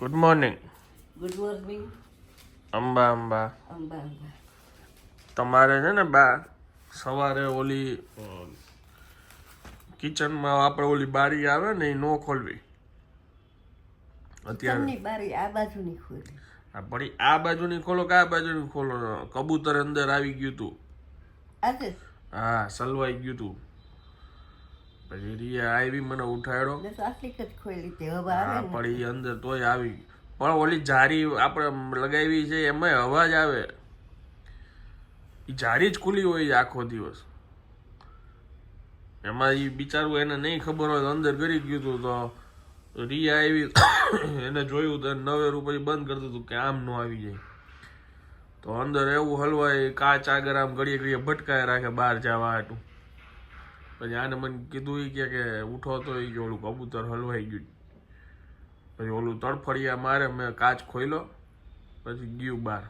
Good morning good morning Amba Amba. Amba Amba. તમારે છે ને બા સવારે ઓલી કિચનમાં આપણે ઓલી બારી આવે ને એ ન ખોલવી. અત્યારે. બારી આ બાજુની ખોલી. આ પડી આ બાજુની ખોલો કે આ બાજુની ખોલો? કબૂતર અંદર આવી ગયું તું. હા સલવાઈ ગયું તું. પછી રિયા આવી મને ઉઠાડ્યો. તો તે હવે પડી અંદર તોય આવી પણ ઓલી જારી આપણે લગાવી છે એમાંય અવાજ આવે. એ જારી જ ખુલી હોય છે આખો દિવસ. એમાં એ બિચારું એને નહીં ખબર હોય અંદર કરી ગયું હતું તો. રિયા આવી એને જોયું તો નવે રૂપિયા બંધ કરતું હતું કે આમ ન આવી જાય. તો અંદર એવું હલવાય કાચ આગળ આમ ઘડીએ ઘડીએ ભટકાય રાખે બહાર જવા હાટું. પછી આને મને કીધું એ કે ઉઠો તો એ ઓલું કબૂતર હલવાઈ ગયું. પછી ઓલું તડફડિયા મારે, મેં કાચ ખોલ્યો પછી ગયું બહાર.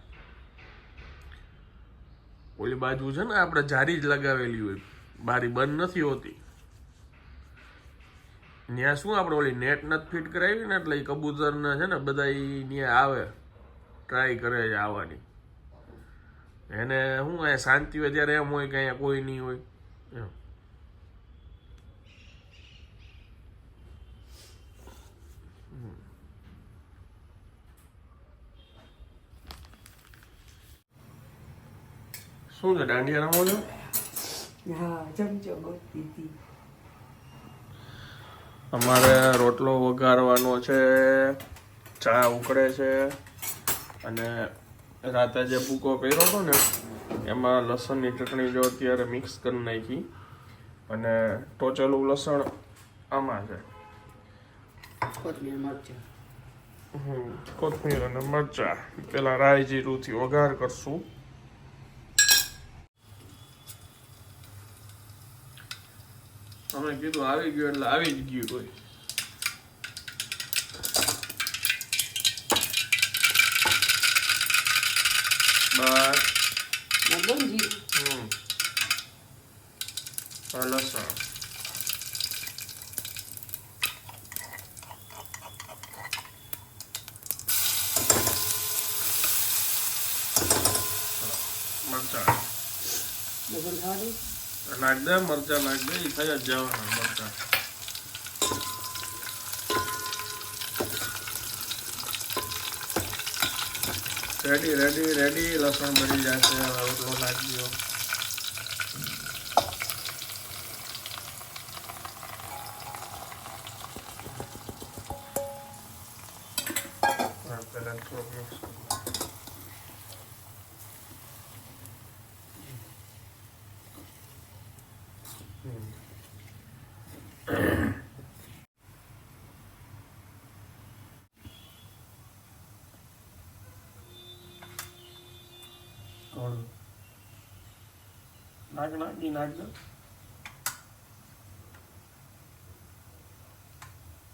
ઓલી બાજુ છે ને આપણે જારી જ લગાવેલી હોય. બારી બંધ નથી હોતી. ત્યાં શું આપણે ઓલી નેટ નથી ફિટ કરાવી ને એટલે એ કબૂતરને છે ને બધા ત્યાં આવે. ટ્રાય કરે છે આવવાની. એને શું અહીંયા શાંતિ હોય ત્યારે એમ હોય કે અહીંયા કોઈ નહીં હોય. શું છે દાંડિયા રમો છો હા જમજો ગોતી અમારે રોટલો વઘારવાનો છે ચા ઉકળે છે અને રાતે જે ભૂકો પહેર્યો હતો ને એમાં લસણની ચટણી જો અત્યારે મિક્સ કરી નાખી અને ટોચેલું લસણ આમાં છે. કોથમીર અને મરચા. પેલા રાઈ જીરુંથી વઘાર કરશું. અમે કીધું આવી ગયું એટલે આવી જ ગયું કોઈ બસ ગંજી હમ આ લસણ મરચા લગન ખાવાનું નાખ દે મરચા નાખ દે ઈ થઈ જ જવાના મરચા. રેડી રેડી રેડી લસણ બળી જશે હવે નાખજો હા, પહેલા થોડુંક mix કરી. કોણ નાખ નાખ ઈ નાખ દે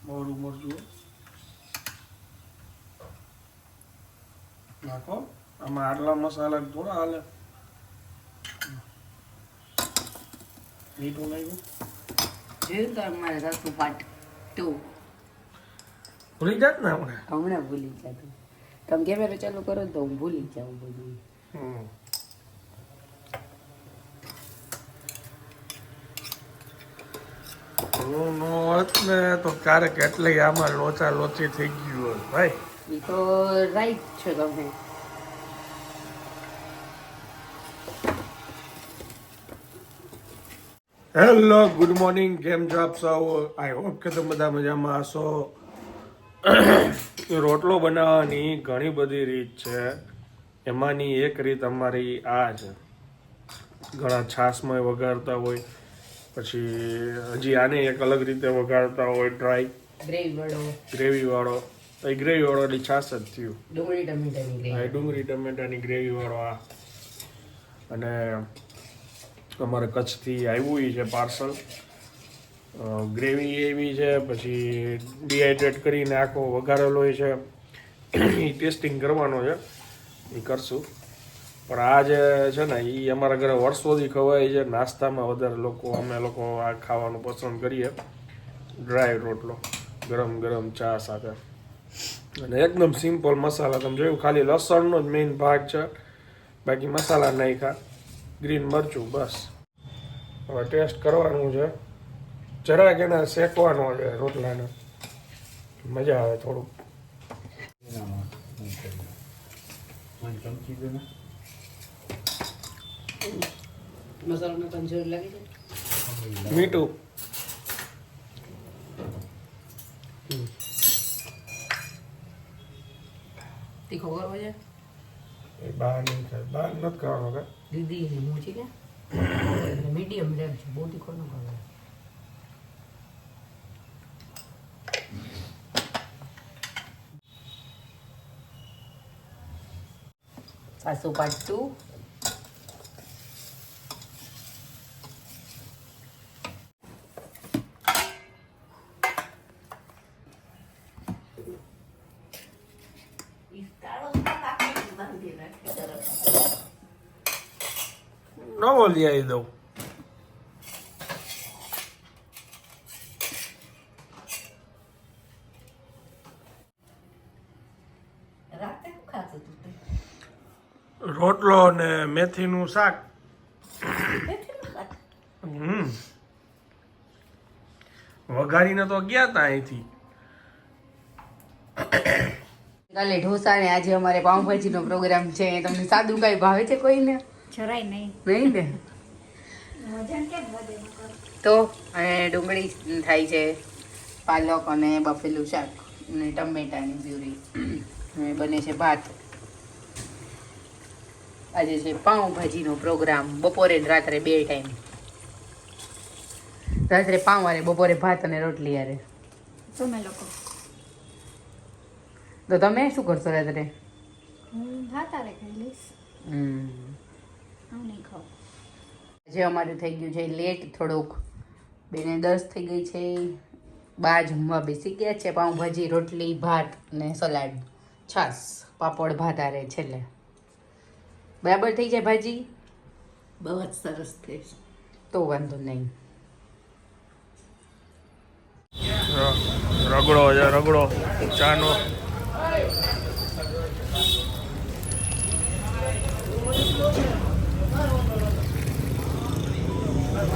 મોરું મરચું નાખો આમાં આટલા મસાલા થોડા હાલે મીઠું લાગ્યું? જોયું તો અમારે રસું પાટ ભૂલી જાત ને હમણાં હમણાં ભૂલી જાત તમે કેમેરો ચાલુ કરો તો હું ભૂલી જાઉં બધું. નો હોત ને તો ક્યારેક એટલે આમાં લોચા લોચી થઈ ગયું હોત ભાઈ. એ તો રાઈટ છે તમે. Hello good morning. કેમ છો આપ સૌ? આઈ હોપ કે તમે બધા મજામાં હશો. રોટલો બનાવવાની ઘણી બધી રીત છે. એમાંની એક રીત અમારી આ છે ઘણા છાશમાં વગાડતા હોય પછી હજી આને એક અલગ રીતે વઘારતા હોય ડ્રાય ગ્રેવી વાળો એ ગ્રેવી વાળો એટલે છાશ જ થયું. ડુંગળી ટમેટાની ડુંગળી ટમેટાની ગ્રેવી વાળો આ. અને અમારે કચ્છથી આવ્યું એ છે પાર્સલ ગ્રેવી એવી છે, પછી ડિહાઈડ્રેટ કરીને આખો વઘારેલો છે. એ ટેસ્ટિંગ કરવાનો છે. એ કરશું. પણ આ જે છે ને એ અમારા ઘરે વર્ષોથી ખવાય છે. નાસ્તામાં વધારે લોકો, અમે લોકો આ ખાવાનું પસંદ કરીએ. ડ્રાય રોટલો, ગરમ ગરમ ચા સાથે. અને એકદમ સિમ્પલ મસાલા. તમે જોયું, ખાલી લસણનો જ મેઇન ભાગ છે. બાકી મસાલા નાખ્યા. ગ્રીન મરચું, બસ. હવે ટેસ્ટ કરવાનું છે. જરાક એને શેકવાનો છે રોટલાને. મજા આવે થોડુંક. મીઠું. તીખો કરવો છે? મીડિયમ રેમ છે બહુ તીખો ન કરવો સાસુ પાટું આવી દઉં? રોટલો અને મેથીનું શાક. હમ. વઘારીને તો ગયા તા અહીંથી. કાલે ઢોસા ને આજે અમારે પાઉંભાજી નો પ્રોગ્રામ છે. તમને સાદું કઈ ભાવે છે કોઈને? જરાય નહીં. નહીં ને વજન કેમ વધે નકર? તો અને ડુંગળી થાય છે પાલક અને બફેલું શાક અને ટમેટાની પ્યુરી. અને બને છે ભાત. આજે છે પાઉંભાજીનો પ્રોગ્રામ બપોરે રાત્રે બે ટાઈમ રાત્રે પાઉં વારે બપોરે ભાત અને રોટલી આરે તમે લોકો? તો તમે શું કરશો રાત્રે? ભાત આરે ખાઈ લઈશ. હમ. નહીં ખાઉં. આજે અમારું થઈ ગયું છે લેટ થોડુંક. બેને દસ થઈ ગઈ છે બા જમવા બેસી ગયા છે પાઉંભાજી રોટલી ભાત ને સલાડ. છાસ પાપડ ભાત આરે છેલ્લે. બરાબર થઈ જાય ભાજી? બહુ જ સરસ થઈ તો વાંધો નહીં. રગડો રગડો. ચાનો. ત્રણ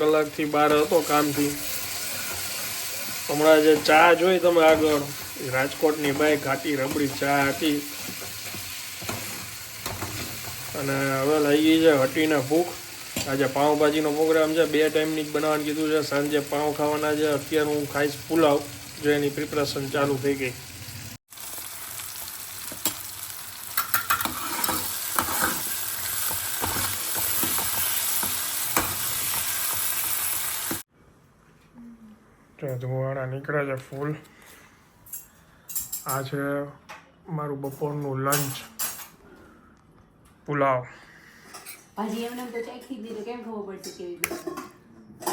કલાકથી બહાર હતો કામથી. હમણાં જે ચા જોઈ તમે આગળ રાજકોટની બાઈ ઘાટી રબડી ચા હતી. અને હવે લઈ ગઈ છે હટીને ભૂખ. આજે પાઉંભાજીનો પ્રોગ્રામ છે, બે ટાઈમની જ બનાવવાનું કીધું છે. સાંજે પાઉં ખાવાના છે, અત્યારે હું ખાઈશ પુલાવ. જો એની પ્રિપરેશન ચાલુ થઈ ગઈ. તો ધુવાણા નીકળે છે ફૂલ. આ છે મારું બપોરનું લંચ પુલાવ.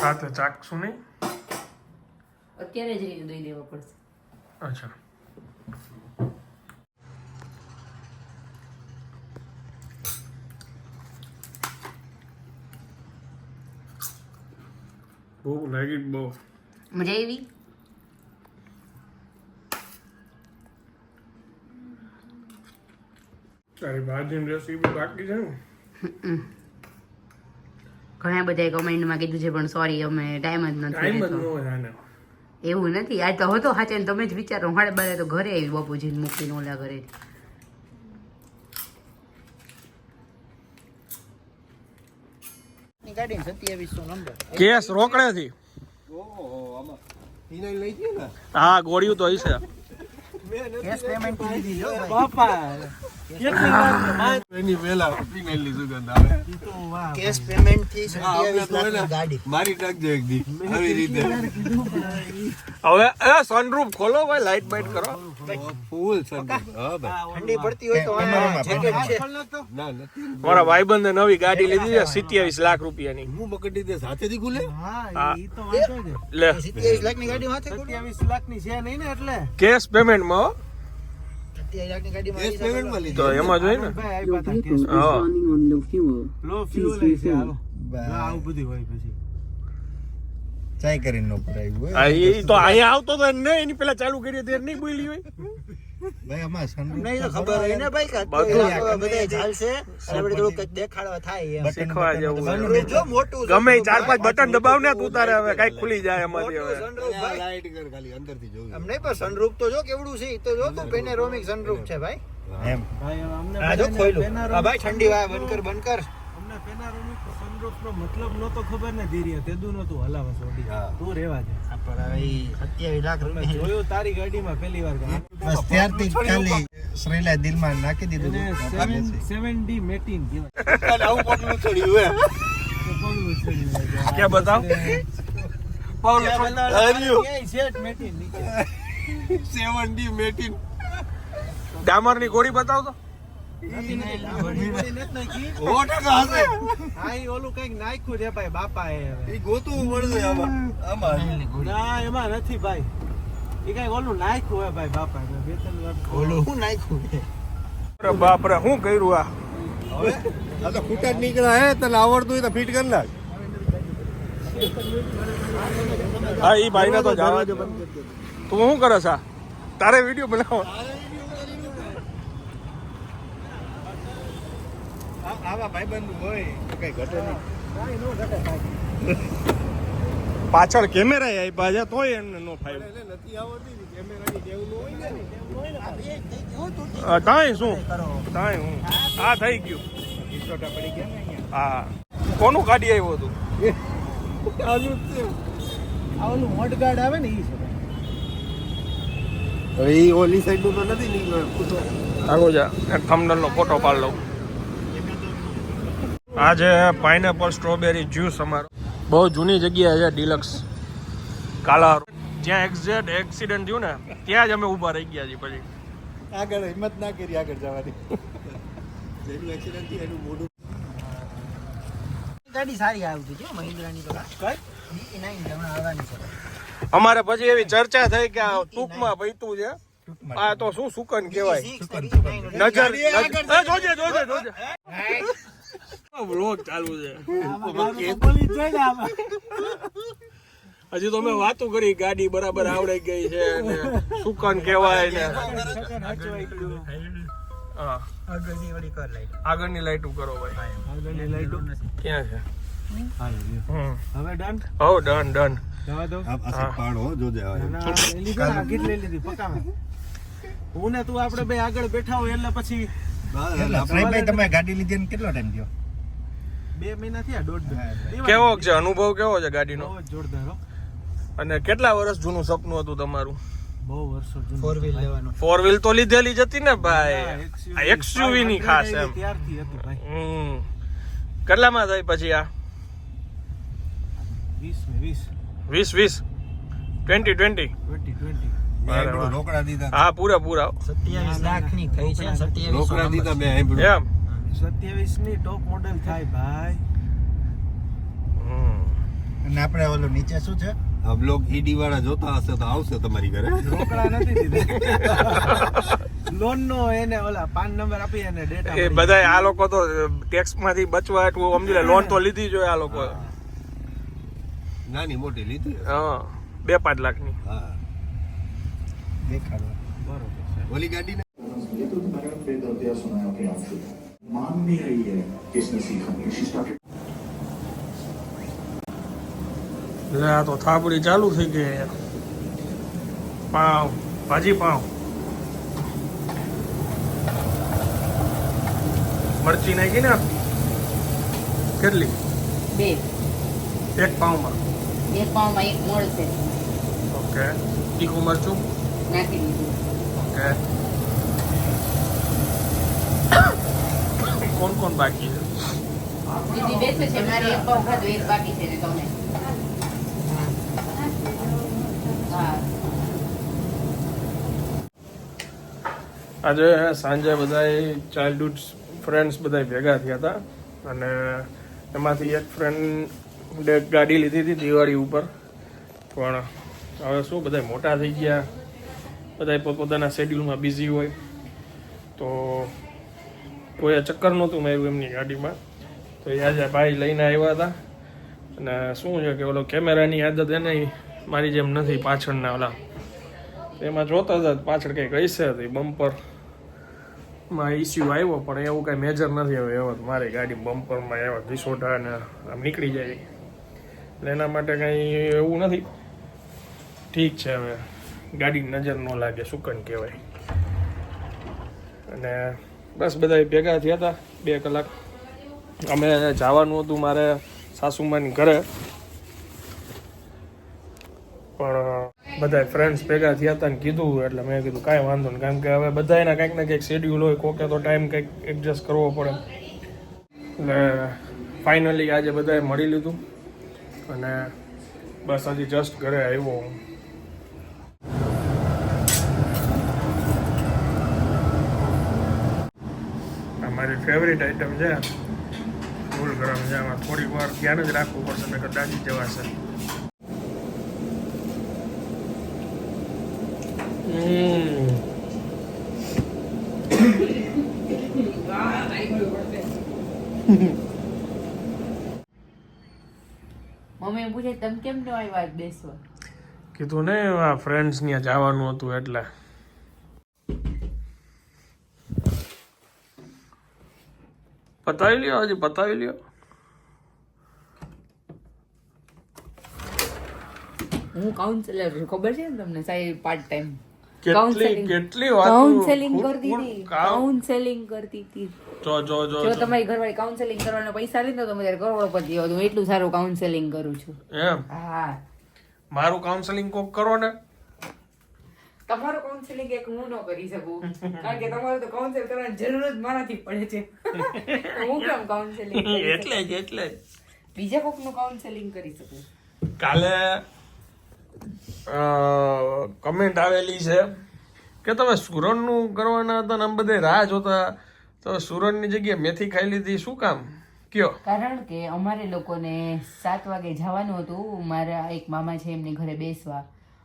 હા તો ચાખશું નહીં? અત્યારે જ એને દઈ દેવો પડશે. અચ્છા. ભૂખ લાગી બહુ. મજા આવી? તારી ભાજીની રેસીપી બાકી છે ને? ઘણા બધા કમેન્ટમાં કીધું છે પણ સોરી અમે ટાઈમ જ નથી ટાઈમ જ ન હોય આને એવું નથી. આ તો હતો હાચે ને તમે જ વિચારો હાડે બારે તો ઘરે આવી બાપુજીને મૂકીને ઓલા ઘરે. કેસ રોકડે નંબર. કેસ રોકડેથી. હા ગોળ્યું તો હશે. કેશ પેમેન્ટ દીધી જો બાપા એની પહેલા પીનેલી સુગંધ આવે. કેશ પેમેન્ટથી સત્યાવીસ લાખની ગાડી. મારી નાખજો એક દી. આવી રીતે. હવે એ સનરૂફ ખોલો ભાઈ લાઈટ બાઈટ કરો. ફૂલ ઠંડી પડતી હોય તો જેકેટ છે. ના મારા ભાઈબંધે નવી ગાડી લીધી છે સિત્યાવીસ લાખ રૂપિયાની. હું બકડી દે સાથેથી ખુલે? હા લે. સત્યાવીસ લાખની ગાડી હાથે સત્યાવીસ લાખની છે નહીં ને એટલે? કેશ લીધી તો એમાં જોઈ ને. હા લો ફ્યુલ આવું બધું હોય પછી. ચાય કરીને નો પુરાયું હોય. એ તો અહીંયા આવતો તો ને એની પેલા ચાલુ કરી ત્યારે નહીં બોલી હોય. ભાઈ આમાં sunroof નહીં તો ખબર હોય ને ભાઈ કે બધું. બધે ચાલશે આપણે થોડું દેખાડવા થાય એમ. શીખવા જેવું જો મોટું ગમે ચાર પાંચ બટન દબાવ ને તું તારે હવે કઈ ખુલી જાય અમારી હવે ભાઈ લાઈટ કર ખાલી અંદરથી જોવું એમ નહીં પણ સનરૂફ તો જો કેવડું છે તો જો તું પેને રોમિક સનરૂફ છે ભાઈ. એમ. ભાઈ અમને આ જો ખોઈલું આ ભાઈ ઠંડી વાય બંધ કર બંધ કર. અમને પેનારોમિક સનરૂફ નો મતલબ નતો ખબર ને ધીરે તેદુ નતું હલાવા સોડી. તું રેવા દે. પણ હવે 27 લાખ રૂપિયા જોયું તારી ગાડીમાં પહેલી વાર બસ ત્યારથી ખાલી શ્રીલા દિલમાં નાખી દીધું એને હતું. સેવન સેવન ડી મેટીન આવું પગલું ચડ્યું હે તો પગલું ચડી જાય. ક્યાં બતાવ? ક્યાંય સેટ મેટિન નીચે સેવન ડી મેટીન. ડામરની ગોળી બતાવ તો નથી નથી નાખી. સો ટકા હશે આ ઈ ઓલું કંઈક નાખ્યું છે બાપા એ હવે એ ગોતું પડશે આમાં આમાં ના એમાં નથી ભાઈ એ કંઈક ઓલું નાખ્યું હોય ભાઈ બાપા એ. બે ત્રણ વાર ઓલું હું નાખ્યું છે અરે બાપ રે શું કર્યું આ આ તો ખૂટા જ નીકળ્યા હે તને આવડતું હોય તો ફિટ કરી નાખ હા એ ભાઈ ને તો જવા તું શું કરે છે તારે વીડિયો બનાવો આવા ભાઈબંધ હોય તો કઈ ઘટે નહીં. પાછળ કેમેરા આપ્યા છે તોય એમને નો ફાયદો. નથી આવડતી કેમેરાની ટેવ ન. હોય ને તાય શું? કાંઈ હું. આ થઈ ગયું. ઈસોટા પડી ગયા હા. કોનું કાઢી આવ્યું હતું? આનું જ છે. આ આવે ને એ ઓલી સાઈડનું તો નથી નીકળ્યું. આગો જા એક થંબનેલ નો ફોટો પાડ લઉં. આ છે પાઇનેપલ સ્ટ્રોબેરી જ્યુસ અમારો. બહુ જૂની જગ્યા છે ડિલક્સ કાલા જ્યાં એક્ઝેક્ટ એક્સિડન્ટ થયું ને ત્યાં જ અમે ઊભા રહી ગયા છીએ પછી. આગળ હિંમત ના કરી આગળ જવાની. જેનું એક્સિડન્ટ થયું એનું મોઢું. ગાડી સારી આવતી છે મહિન્દ્રાની તો કઈ? D9 છે, હમણાં આવવાની છે. અમારે પછી એવી ચર્ચા થઈ કે આ ટૂંકમાં પૈતું છે. આ તો શું સુકન કહેવાય? D6 ને D9 નજર નજર- જોજે જોજે જોજે. વ્લોગ ચાલુ છે. હજી તો મેં વાતો કરી ગાડી બરાબર આવડી ગઈ છે ને સુકન કહેવાય ને. આગળની લાઈટ કરો ભાઈ. આગળની લાઈટો ક્યાં છે? હવે ડન ડન ડન હું. ને તું આપડે બે આગળ બેઠા હોય એટલે પછી તમે ગાડી લીધી કેટલો ટાઈમ થયો? બે મહિના થયા દોઢ કેવો છે? અનુભવ કેવો છે ગાડીનો? જોરદાર અને કેટલા વર્ષ જૂનું સપનું હતું તમારું? બહુ વર્ષો ફોર વ્હીલ લેવાનું. ફોર વ્હીલ તો લીધેલી જ હતી ને ભાઈ. એક્સયુવી ની ખાસ એમ. ત્યારથી હતી ભાઈ. કેટલામાં થાય પછી આ? વીસ ને વીસ. વીસ વીસ? ટ્વેન્ટી ટ્વેન્ટી ટ્વેન્ટી ટ્વેન્ટી મેં સાંભળ્યું, રોકડા દીધા. હા પૂરા પૂરા. સત્યાવીસ લાખની થઈ છે સત્યાવીસ રોકડા દીધા. મેં એમ. સત્યાવીસની ટોપ મોડેલ થાય ભાઈ. અને આપણે ઓલું નીચે શું છે? આ બ્લોગ ઈડી વાળા જોતા હશે તો આવશે તમારી ઘરે. રોકડા નથી દીધા. લોન નો એને ઓલા પાન નંબર આપી અને ડેટા એ બધાય આ લોકો તો ટેક્સમાંથી બચવા એટલું સમજી લે લોન તો લીધી જોઈએ આ લોકો. નાની મોટી લીધી હા બે પાંચ લાખની હા. દેખાડો. બરોબર ઓલી ગાડી ને તો મારા ફેર તો ત્યાં સુનાયો કે मान नहीं रही है किसने सीखा नहीं शी स्टार्टेड એટલે આ તો થાપડી ચાલુ થઈ ગઈ યાર પાવ ભાજી પાવ મરચી નાખી ને કેટલી બે એક પાવમાં બે પાઉંમાં એક મળશે ઓકે તીખું મરચું નાખી દીધું ઓકે કોણ કોણ બાકી છે? દીદી બેસે છે મારે એક પાઉં ખાધું એક બાકી છે ને તમે. આજે સાંજે બધાય ચાઇલ્ડહુડ ફ્રેન્ડ્સ બધા ભેગા થયા હતા અને એમાંથી એક ફ્રેન્ડે ગાડી લીધી હતી દિવાળી ઉપર. પણ હવે શું બધા મોટા થઈ ગયા. બધા પોતપોતાના શેડ્યુલમાં બિઝી હોય. તો કોઈએ ચક્કર નહોતું માર્યું એમની ગાડીમાં. તો એ આજે ભાઈ લઈને આવ્યા હતા. અને શું છે કે ઓલો કેમેરાની આદત એને મારી જેમ નથી પાછળના ઓલા. એમાં જોતા હતા પાછળ કંઈક હશે હતી બમ્પર બમ્પરમાં ઇસ્યુ આવ્યો, પણ એવું કાંઈ મેજર નથી હવે એવો મારી ગાડી બમ્પરમાં એવા ઘીસોટા અને આમ નીકળી જાય. એટલે એના માટે કાંઈ એવું નથી. ઠીક છે હવે. ગાડી નજર ન લાગે સુકન કહેવાય. અને બસ બધા ભેગા થયા હતા, બે કલાક. અમે જવાનું હતું મારે સાસુમાની ઘરે. પણ બધા ફ્રેન્ડ્સ ભેગા થયા હતા કીધું, એટલે મેં કીધું કાંઈ વાંધો નહીં, કારણ કે હવે બધાના કંઈક ને કંઈક શેડ્યુલ હોય, કોકે તો ટાઈમ કંઈક એડજસ્ટ કરવો પડે. એટલે ફાઇનલી આજે બધાએ મળી લીધું. અને બસ હજી જસ્ટ ઘરે આવ્યો હું આ મારી ફેવરિટ આઈટમ છે. ફૂલ ગરમ છે. આમાં થોડીક વાર ધ્યાન જ રાખવું પડશે ને કદાચ જવાશે. મમ્મી પૂછે તમે કેમ ન આવ્યા બેસવા? કીધું ને આ ફ્રેન્ડ્સ ત્યાં જવાનું હતું એટલે. પતાવી લ્યો હજી પતાવી લ્યો. હું કાઉન્સેલર છું ખબર છે ને તમને સાહેબ પાર્ટ ટાઈમ કેટલી કેટલી વાતો કાઉન્સેલિંગ કરતી હતી કાઉન્સેલિંગ કરતી હતી. જો જો જો જો. તમારી ઘરવાળી કાઉન્સેલિંગ કરવાના પૈસા લીધો તો મેં કરોડપતિ હોય હું એટલું સારું કાઉન્સેલિંગ કરું છું. એમ? હા. મારું કાઉન્સેલિંગ કોક કરો ને. તમારું કાઉન્સેલિંગ એક હું ન કરી શકું. કારણ કે તમારું તો કાઉન્સેલ કરવાની જરૂર જ મારાથી પડે છે. હું કેમ કાઉન્સેલિંગ એટલે જ એટલે જ. બીજા કોકનું કાઉન્સેલિંગ કરી શકું? કાલે કમેન્ટ આવેલી છે કે તમે સુરણનું કરવાના હતા ને આમ બધે રાહ જોતા. તો સુરણની જગ્યાએ મેથી ખાઈ લીધી. શું કામ? કયો? કારણ કે અમારે લોકોને સાત વાગે જવાનું હતું. મારા એક મામા છે એમની ઘરે બેસવા.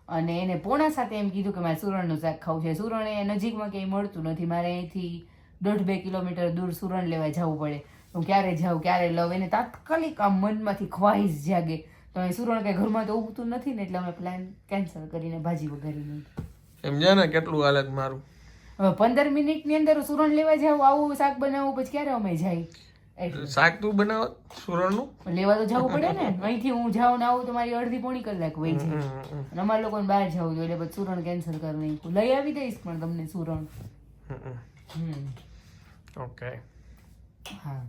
અને એને પોણા સાથે એમ કીધું કે મારે સુરણનું શાક ખાવું છે. સુરણ એ નજીકમાં ક્યાંય મળતું નથી. મારે અહીંથી દોઢ બે કિલોમીટર દૂર સુરણ લેવા જવું પડે. હું ક્યારે જાઉં ક્યારે લઉં? એને તાત્કાલિક આમ મનમાંથી ખ્વાહિશ જાગે. તો અહીં સુરણ કે ઘરમાં તો ઉગતું નથી ને એટલે અમે પ્લાન કેન્સલ કરીને ભાજી વઘારી નાખી. સમજ્યા ને કેટલું હાલત મારું. હવે પંદર મિનિટની અંદર સુરણ લેવા જાવ આવું શાક બનાવવું પછી ક્યારે અમે જાય? શાક તું બનાવ સુરણનું? લેવા તો જવું પડે ને. અહીંથી હું જાઉં ને આવું તો મારી અડધી પોણી કલાક વહી જાય. અને અમારા લોકોને બહાર જવું જોઈએ એટલે પછી સુરણ કેન્સલ કરી નાખ્યું લઈ આવી દઈશ પણ તમને સુરણ. ઓકે. હા.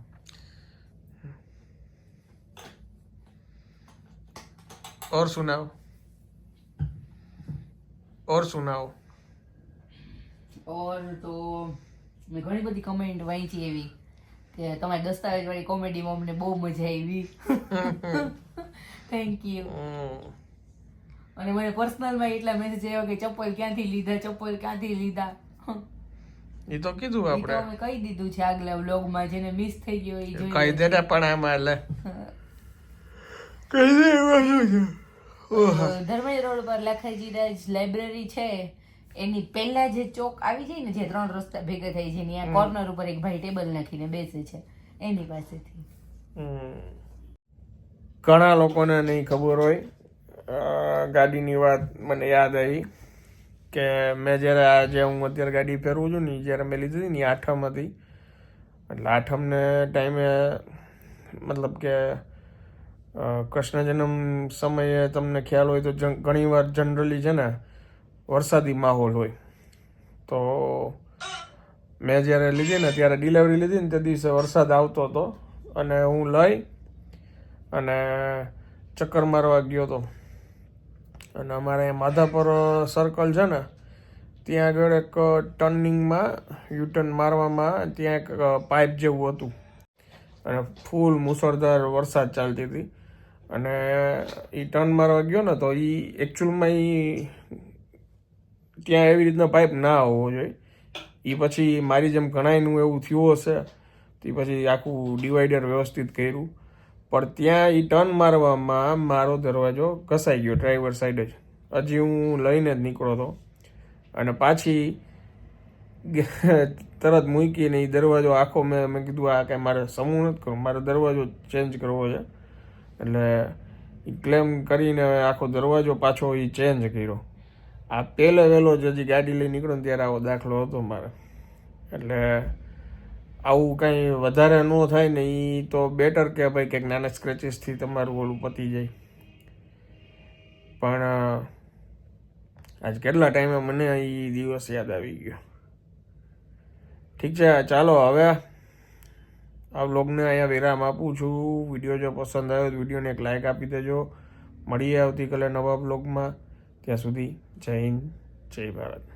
ઓર સુનાવ. ઓર સુનાવ. ઓર તો મેં ઘણી બધી કમેન્ટ વાંચી એવી. કે તમારી દસ્તાવેજ વાળી કોમેડીમાં અમને બહુ મજા આવી. થેન્ક યુ અને મને પર્સનલમાં એટલા મેસેજ આવ્યો કે ચપ્પલ ક્યાંથી લીધા ચપ્પલ ક્યાંથી લીધા? એ તો કીધું આપણે અમે કહી દીધું છે આગલા વ્લોગમાં જેને મિસ થઈ ગયો એ જોઈ કહી લેજો. પણ આમાં લે. કહી દે એમાં શું છે? ધર્મેશ રોડ પર લખાજી રાજ લાઇબ્રેરી છે. એની પહેલા જે ચોક આવી જાય ને જે ત્રણ રસ્તા ભેગા થાય છે ત્યાં કોર્નર ઉપર એક ભાઈ ટેબલ નાખીને બેસે છે એની પાસેથી. ઘણા લોકોને નહીં ખબર હોય. ગાડીની વાત મને યાદ આવી કે મેં જ્યારે આ જે હું અત્યારે ગાડી ફેરવું છું ને જ્યારે મેં લીધી હતી ને આઠમ હતી. એટલે આઠમને ટાઈમે મતલબ કે કૃષ્ણ જન્મ સમયે તમને ખ્યાલ હોય તો ઘણીવાર જનરલી છે ને વરસાદી માહોલ હોય. તો મેં જ્યારે લીધી ને ત્યારે ડિલિવરી લીધી ને તે દિવસે વરસાદ આવતો હતો. અને હું લઈ અને ચક્કર મારવા ગયો હતો. અને અમારે માધાપર સર્કલ છે ને, ત્યાં આગળ એક ટર્નિંગમાં યુટર્ન મારવામાં ત્યાં એક પાઇપ જેવું હતું. અને ફૂલ મુસળધાર વરસાદ ચાલતી હતી. અને એ ટર્ન મારવા ગયો ને તો એ એકચ્યુઅલમાં એ ત્યાં એવી રીતના પાઇપ ના હોવો જોઈએ. એ પછી મારી જેમ ઘણાયનું એવું થયું હશે તે પછી આખું ડિવાઈડર વ્યવસ્થિત કર્યું. પણ ત્યાં એ ટર્ન મારવામાં મારો દરવાજો ઘસાઈ ગયો ડ્રાઈવર સાઈડ જ. હજી હું લઈને જ નીકળો હતો. અને પાછી તરત મૂકીને એ દરવાજો આખો મેં મેં કીધું આ કાંઈ મારે સમૂહ નથી કરવું, મારે દરવાજો ચેન્જ કરવો છે. એટલે ક્લેમ કરીને આખો દરવાજો પાછો એ ચેન્જ કર્યો. આ પહેલો વહેલો જ હજી ગાડી લઈ નીકળ્યો ને ત્યારે આવો દાખલો હતો મારે. એટલે આવું કંઈ વધારે ન થાય ને એ તો બેટર કે ભાઈ કંઈક નાના સ્ક્રેચીસથી તમારું ઓલું પતી જાય. પણ આજ કેટલા ટાઈમે મને એ દિવસ યાદ આવી ગયો. ઠીક છે, ચાલો હવે આ બ્લોગને અહીંયા વિરામ આપું છું. વીડિયો જો પસંદ આવ્યો તો વિડીયોને એક લાઇક આપી દેજો. મળીએ આવતીકાલે નવા બ્લોગમાં ત્યાં સુધી જય હિન્દ જય ભારત